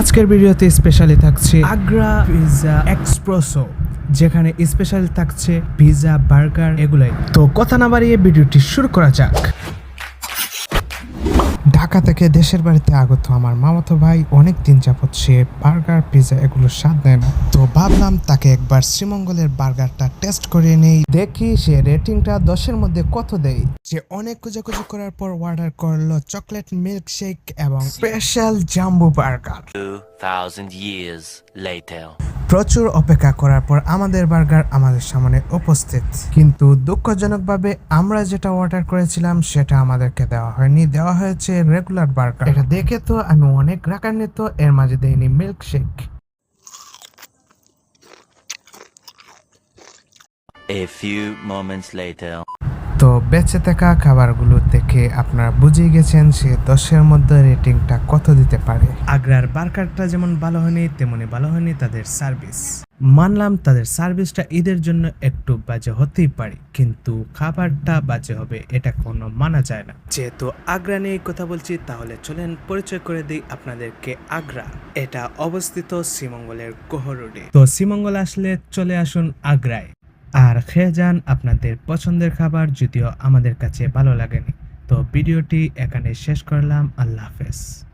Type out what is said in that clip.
আজকের ভিডিওতে স্পেশালি থাকছে আগ্রা পিৎজা এক্সপ্রেসো যেখানে স্পেশাল থাকছে পিৎজা বার্গার এগুলাই। তো কথা না বাড়িয়ে ভিডিওটি শুরু করা যাক। ঢাকা থেকে দেশের বাড়িতে আগত আমার মামাতো ভাই অনেক দিন যাবত সে বার্গার পিৎজা এগুলো স্বাদ নেয় না। তো ভাবলাম তাকে একবার শ্রীমঙ্গলের বার্গারটা টেস্ট করে নেই। দেখি সে রেটিংটা দশের মধ্যে কত দেয়। সে অনেক খোঁজাখুঁজি করার পর অর্ডার করল চকলেট মিল্ক শেক এবং special jumbo burger 2,000 years later. প্রচুর অপেক্ষা করার পর আমাদের বার্গার আমাদের সামনে উপস্থিত। কিন্তু দুঃখজনকভাবে আমরা যেটা অর্ডার করেছিলাম সেটা আমাদেরকে দেওয়া হয়নি। দেওয়া হয়েছে রেগুলার বার্গার এটা দেখে তো আমি অনেক রাগান্বিত, এর মাঝে দেয়নি milk shake A few moments later. তো বেঁচে থাকা খাবারগুলো দেখে আপনারা বুঝে গেছেন সে দশের মধ্যে রেটিংটা কত দিতে পারে। আগ্রার বার্কারটা যেমন ভালো হয়নি, তেমনি ভালো হয়নি তাদের সার্ভিস। মানলাম তাদের সার্ভিসটা ঈদের জন্য একটু বাজে হতেই পারে, কিন্তু খাবারটা বাজে হবে এটা কোনো মানা যায় না। যেহেতু আগ্রা নিয়ে কথা বলছি, তাহলে চলেন পরিচয় করে দিই আপনাদেরকে আগ্রা। এটা অবস্থিত শ্রীমঙ্গলের গোহ রোডে তো শ্রীমঙ্গল আসলে চলে আসুন আগ্রায়। আর খেয়ে যান আপনাদের পছন্দের খাবার যদিও আমাদের কাছে ভালো লাগেনি। তো ভিডিওটি এখানে শেষ করলাম। আল্লাহ হাফেজ।